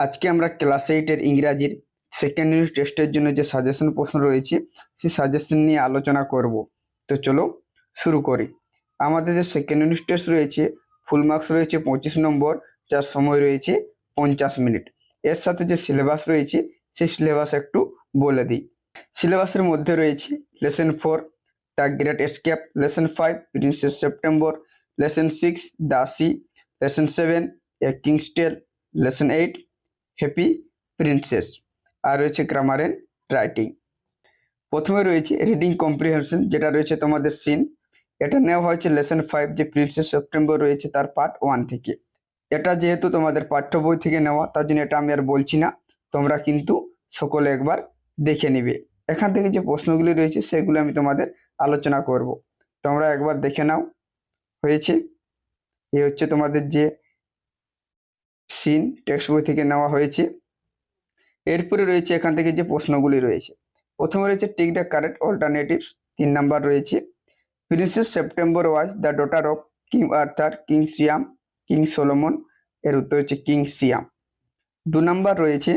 আজকে আমরা ক্লাস এইটের ইংরাজির সেকেন্ড ইউনিট টেস্টের জন্য যে সাজেশন প্রশ্ন রয়েছে, সেই সাজেশন নিয়ে আলোচনা করব। তো চলো শুরু করি। আমাদের যে সেকেন্ড ইউনিট টেস্ট রয়েছে ফুল মার্কস রয়েছে পঁচিশ নম্বর, যার সময় রয়েছে পঞ্চাশ মিনিট। এর সাথে যে সিলেবাস রয়েছে, সেই সিলেবাস একটু বলে দিই। সিলেবাসের মধ্যে রয়েছে lesson four the great escape lesson five princess September lesson six the sea lesson seven a king's tale lesson eight happy princess আর রয়েছে গ্রামার অ্যান্ড রাইটিং প্রথমে রয়েছে রিডিং কম্প্রিহেনশন যেটা রয়েছে তোমাদের সিন এটা নেওয়া হয়েছে লেসন ফাইভ যে প্রিন্সেস সেপ্টেম্বর রয়েছে তার পার্ট ওয়ান থেকে। এটা যেহেতু তোমাদের পাঠ্য বই থেকে নেওয়া, তার জন্য এটা আমি আর বলছি না। তোমরা কিন্তু সকলে একবার দেখে নিবে। এখান থেকে যে প্রশ্নগুলি রয়েছে, সেগুলো আমি তোমাদের আলোচনা করব। তোমরা একবার দেখে নাও। হয়েছে। এই হচ্ছে তোমাদের যে সিন টেক্সট বই থেকে নেওয়া হয়েছে। এরপরে রয়েছে এখান থেকে যে প্রশ্নগুলি রয়েছে। প্রথমে রয়েছে টিক দ্য কারেক্ট অল্টারনেটিভস তিন নাম্বার রয়েছে। Princess September was the daughter of king Arthur king Siam king Solomon এর উত্তর হচ্ছে কিং সিয়াম দু নাম্বার রয়েছে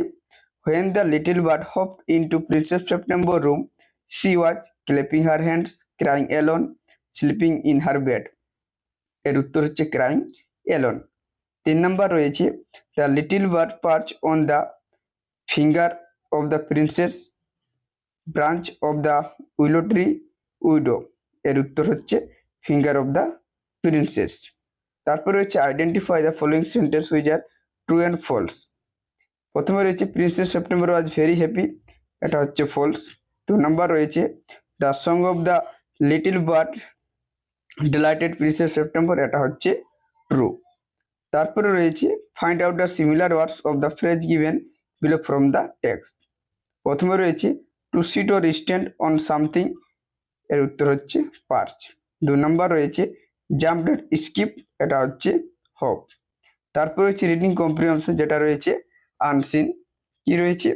when the little bird hop in to princess September room she was clapping her hands crying alone sleeping in her bed এর উত্তর হচ্ছে crying alone তিন number রয়েছে the little bird perch on the finger of the princess branch of the willow tree widow এর উত্তর হচ্ছে finger of the princess তারপর রয়েছে identify the following sentence which are true and false প্রথমে রয়েছে princess September was very happy এটা হচ্ছে false দু নাম্বার রয়েছে the song of the little bird delighted princess September এটা হচ্ছে ট্রু তারপরে রয়েছে find out the similar words of the phrase given below from the text প্রথমে রয়েছে to sit or stand on something এর উত্তর হচ্ছে পার্চ দু নম্বর রয়েছে জাম্প স্কিপ এটা হচ্ছে হপ তারপর রয়েছে রিডিং কম্প্রিহেনশন যেটা রয়েছে আনসিন কি রয়েছে?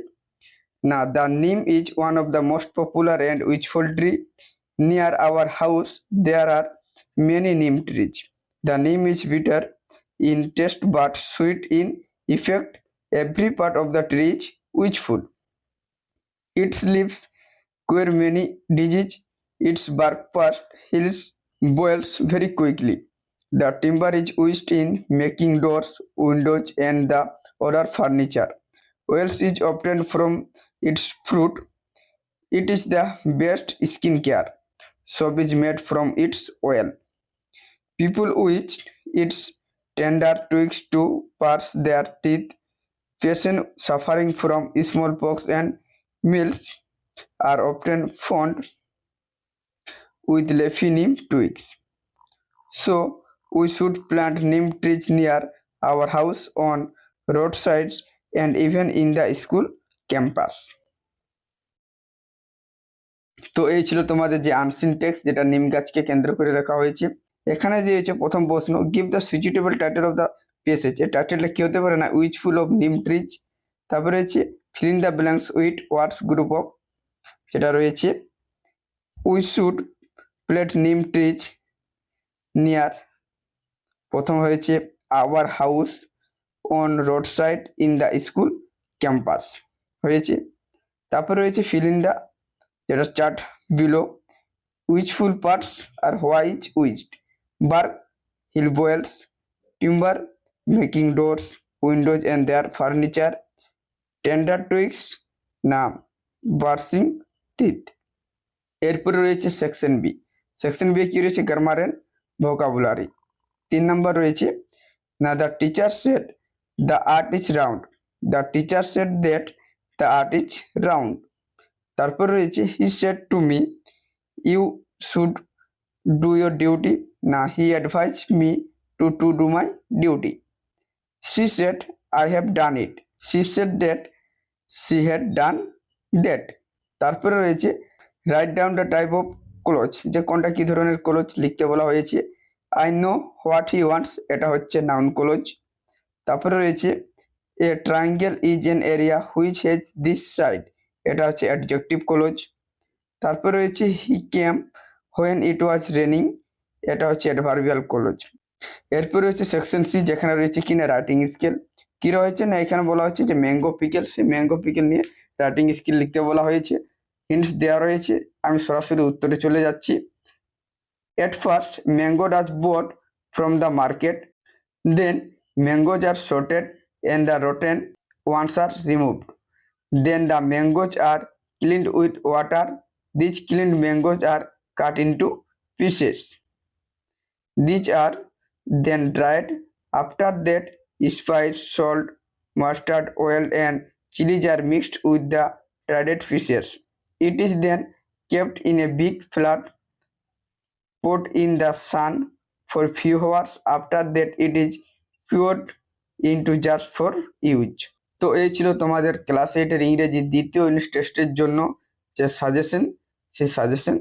না the neem is one of the most popular and useful tree near our house there are many neem trees the neem is bitter in taste but sweet in effect. Every part of the tree is witchful. Its leaves cure many disease. Its bark past heals boils very quickly. The timber is used in making doors, windows, and the other furniture. Oils is obtained from its fruit. It is the best skincare. Soap is made from its oil. People with its tender twigs to parse their teeth. Patients suffering from smallpox and meals are often found with leafy neem twigs. So, we should plant neem trees near our house on roadsides and even in the school campus. তো এই ছিল তোমাদের যে unseen text যেটা নিম গাছকে কেন্দ্র করে রাখা হয়েছে এখানে দিয়েছে প্রথম প্রশ্ন give the suitable title of the passage এই টাইটেলটা কি হতে পারে না? উইচফুল অফ নিম ট্রিজ তারপরে রয়েছে filling the blanks with words group of সেটা রয়েছে we should plant neem trees near প্রথম হয়েছে our house on road side in the school campus হয়েছে, তারপরে রয়েছে ফিলিং দ্য যেটা chart below useful parts are which which bark, hill boils, timber, making doors, windows and their furniture, tender twigs, না বার্সিং teeth এরপরে রয়েছে section B section B কি রয়েছে? Grammar and vocabulary তিন নম্বর রয়েছে না the teacher set the art is round the teacher set that the art is round তারপর রয়েছে he set to me you should do your duty Now he advised me to, to do my duty. She said, I have done it. She said that she had done that. তারপরে রয়েছে write down the type of clause যে কোনটা কি ধরনের clause লিখতে বলা হয়েছে। I know what he wants এটা হচ্ছে নাউন ক্লোজ তারপরে রয়েছে a triangle is an area which has this side এটা হচ্ছে অ্যাডজেক্টিভ ক্লোজ তারপরে রয়েছে হি কেম হোয়েন ইট ওয়াজ রেনিং এটা হচ্ছে অ্যাডভার্বিয়াল ক্লোজ এরপরে হচ্ছে সেকশন সি যেখানে রয়েছে কিনা রাইটিং স্কেল কি রয়েছে না এখানে বলা হচ্ছে যে ম্যাঙ্গো পিকেল সেই ম্যাঙ্গো পিকেল নিয়ে রাইটিং স্কিল লিখতে বলা হয়েছে। হিন্টস দেওয়া রয়েছে, আমি সরাসরি উত্তরে চলে যাচ্ছি। At first mango does bought from the market then mangoes are sorted and the rotten ones are removed. Then the mangoes are cleaned with water, these cleaned mangoes are cut into pieces these are then dried after that spice salt mustard oil and chilies are mixed with the dried fishes it is then kept in a big flat put in the sun for few hours after that it is poured into jars for use তো এই ছিল তোমাদের class এইটের ইংরেজি দ্বিতীয় unit টেস্টের জন্য যে সাজেশন সেই সাজেশন